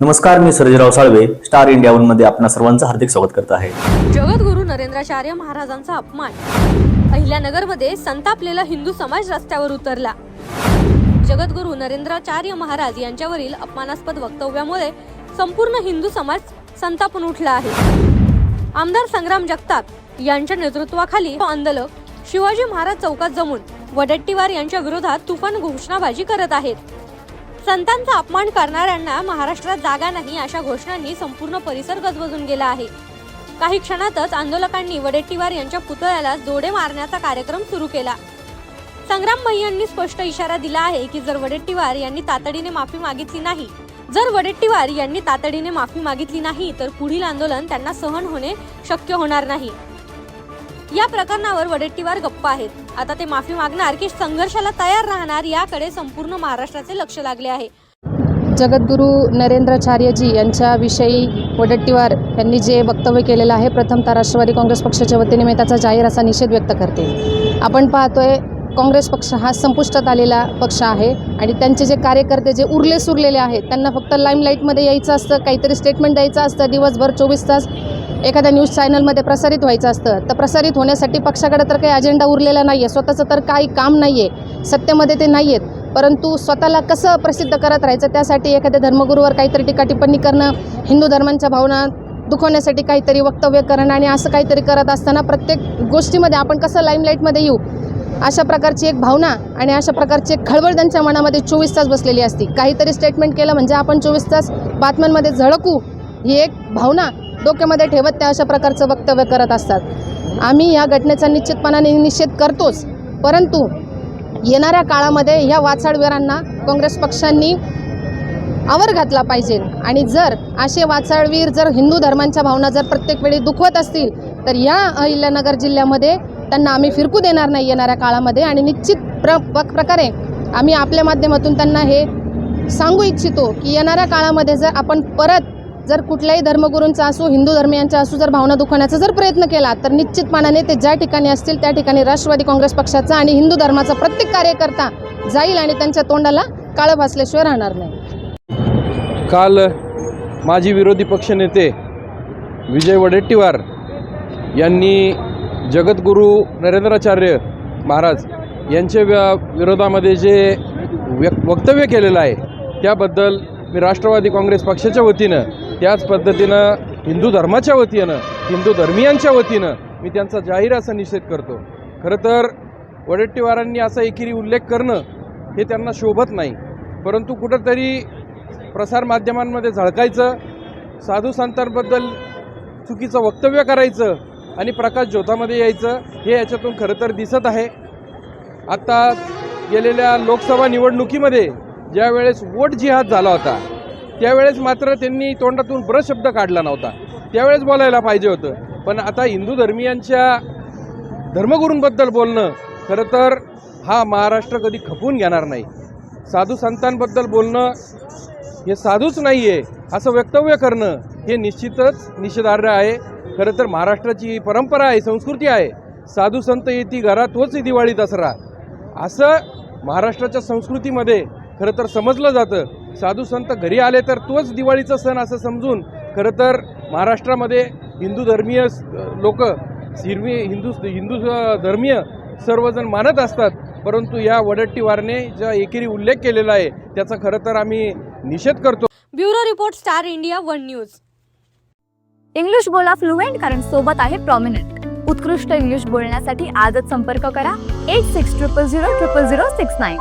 नमस्कार मी Sarjerao Salve Star India वनमध्ये आपल्या सर्वांचं हार्दिक स्वागत करत आहे. जगद्गुरु नरेंद्राचार्य महाराजांचा अपमान. अहिल्यानगरमध्ये संतापलेला हिंदू समाज रस्त्यावर उतरला. जगद्गुरु नरेंद्राचार्य महाराज यांच्यावरील अपमानास्पद वक्तव्यामुळे संपूर्ण हिंदू समाज संतापून उठला आहे. आमदार संग्राम जगताप यांच्या नेतृत्वाखाली आंदोलक शिवाजी महाराज चौकात जमून वडट्टीवार यांच्या विरोधात तुफान घोषणाबाजी करत आहेत. संतांचा अपमान करणाऱ्यांना महाराष्ट्रात जागा नाही अशा घोषणांनी संपूर्ण परिसर गजबजून गेला आहे. काही क्षणातच आंदोलकांनी वडेट्टीवार यांच्या पुतळ्याला जोडे मारण्याचा कार्यक्रम सुरू केला. संग्राम भैयांनी स्पष्ट इशारा दिला आहे की जर वडेट्टीवार यांनी तातडीने माफी मागितली नाही जर वडेट्टीवार यांनी तातडीने माफी मागितली नाही तर पुढील आंदोलन त्यांना सहन होणे शक्य होणार नाही. या प्रकरणावर वडेट्टीवार गप्प आहेत. आता ते माफी मागणार की संघर्षाला तयार राहणार याकडे संपूर्ण महाराष्ट्राचे लक्ष लागले आहे. जगद्गुरू नरेंद्राचार्यजी यांच्याविषयी वडट्टीवार यांनी जे वक्तव्य केलेलं आहे प्रथमतः राष्ट्रवादी काँग्रेस पक्षाच्या वतीने मी त्याचा जाहीर असा निषेध व्यक्त करते. आपण पाहतोय काँग्रेस पक्ष हा संपुष्टात आलेला पक्ष आहे आणि त्यांचे जे कार्यकर्ते जे उरले सुरलेले आहेत त्यांना फक्त लाईमलाईटमध्ये यायचं असतं काहीतरी स्टेटमेंट द्यायचं असतं दिवसभर चोवीस तास एखाद्या न्यूज चॅनलमध्ये प्रसारित व्हायचं असतं तर प्रसारित होण्यासाठी पक्षाकडे तर काही अजेंडा उरलेला नाही आहे स्वतःचं तर काही काम नाही आहे सत्तेमध्ये ते नाही आहेत परंतु स्वतःला कसं प्रसिद्ध करत राहायचं त्यासाठी एखाद्या धर्मगुरूवर काहीतरी टीका टिप्पणी करणं हिंदू धर्मांच्या भावना दुखवण्यासाठी काहीतरी वक्तव्य करणं आणि असं काहीतरी करत असताना प्रत्येक गोष्टीमध्ये आपण कसं लाईमलाईटमध्ये येऊ? अशा प्रकारची एक भावना आणि अशा प्रकारची एक खळबळ त्यांच्या मनामध्ये चोवीस तास बसलेली असती. काहीतरी स्टेटमेंट केलं म्हणजे आपण चोवीस तास बातम्यांमध्ये झळकू ही एक भावना. डोक्यामध्ये ठेवत त्या अशा प्रकारचं वक्तव्य करत असतात. आम्ही या घटनेचा निश्चितपणाने निषेध करतोच. परंतु येणाऱ्या काळामध्ये ह्या वाचाडवीरांना काँग्रेस पक्षांनी आवर घातला पाहिजे. आणि जर असे वाचाळवीर जर हिंदू धर्मांच्या भावना जर प्रत्येक वेळी दुखवत असतील तर या अहिल्यानगर जिल्ह्यामध्ये त्यांना आम्ही फिरकू देणार नाही येणाऱ्या काळामध्ये. आणि निश्चित प्र प- प्रकारे आम्ही आपल्या माध्यमातून त्यांना हे सांगू इच्छितो की येणाऱ्या काळामध्ये जर आपण परत जर कुठल्याही धर्मगुरूंचा असो हिंदू धर्मियांचा असो जर भावना दुखवण्याचा जर प्रयत्न केला तर निश्चितपणाने ते ज्या ठिकाणी असतील त्या ठिकाणी राष्ट्रवादी काँग्रेस पक्षाचा आणि हिंदू धर्माचा प्रत्येक कार्यकर्ता जाईल आणि त्यांच्या तोंडाला काळं भासल्याशिवाय राहणार नाही. काल माजी विरोधी पक्षनेते विजय वडेट्टीवार यांनी जगद्गुरू नरेंद्राचार्य महाराज यांच्या व्या विरोधामध्ये जे व्यक वक्तव्य केलेलं आहे त्याबद्दल मी राष्ट्रवादी काँग्रेस पक्षाच्या वतीनं त्याच पद्धतीनं हिंदू धर्माच्या वतीनं हिंदू धर्मियांच्या वतीनं मी त्यांचा जाहीर असा निषेध करतो. खरं तर वडेट्टीवारांनी असा एकेरी उल्लेख करणं हे त्यांना शोभत नाही. परंतु कुठंतरी प्रसारमाध्यमांमध्ये झळकायचं साधू संतांबद्दल चुकीचं वक्तव्य करायचं आणि प्रकाश ज्योतामध्ये यायचं हे याच्यातून खरं तर दिसत आहे. आत्ता गेलेल्या लोकसभा निवडणुकीमध्ये ज्यावेळेस वोट जिहाद झाला होता त्यावेळेस मात्र त्यांनी तोंडातून ब्र शब्द काढला नव्हता. त्यावेळेस बोलायला पाहिजे होतं. पण आता हिंदू धर्मियांच्या धर्मगुरूंबद्दल बोलणं खरं तर हा महाराष्ट्र कधी खपून घेणार नाही. साधू संतांबद्दल बोलणं हे साधूच नाही आहे असं वक्तव्य करणं हे निश्चितच निषेधार्ह आहे. खरं तर महाराष्ट्राची परंपरा आहे संस्कृती आहे. साधू संत येती घरात तोच दिवाळी दसरा. असं महाराष्ट्राच्या संस्कृतीमध्ये खरं तर समजलं जातं. साधू संत घरी आले तर तोच दिवाळीचा सण असं समजून खरं तर महाराष्ट्रामध्ये हिंदू धर्मीय लोक हिरवी हिंदू हिंदू धर्मीय सर्वजण मानत असतात. परंतु या वडट्टीवारने ज्या एकेरी उल्लेख केलेला आहे त्याचा खरं तर आम्ही निषेध करतो. Bureau report Star India one news. English बोला फ्लुएंट कारण सोबत आहे प्रॉमिनंट उत्कृष्ट इंग्लिश बोलण्यासाठी आजच संपर्क करा. Eight six triple zero triple zero six nine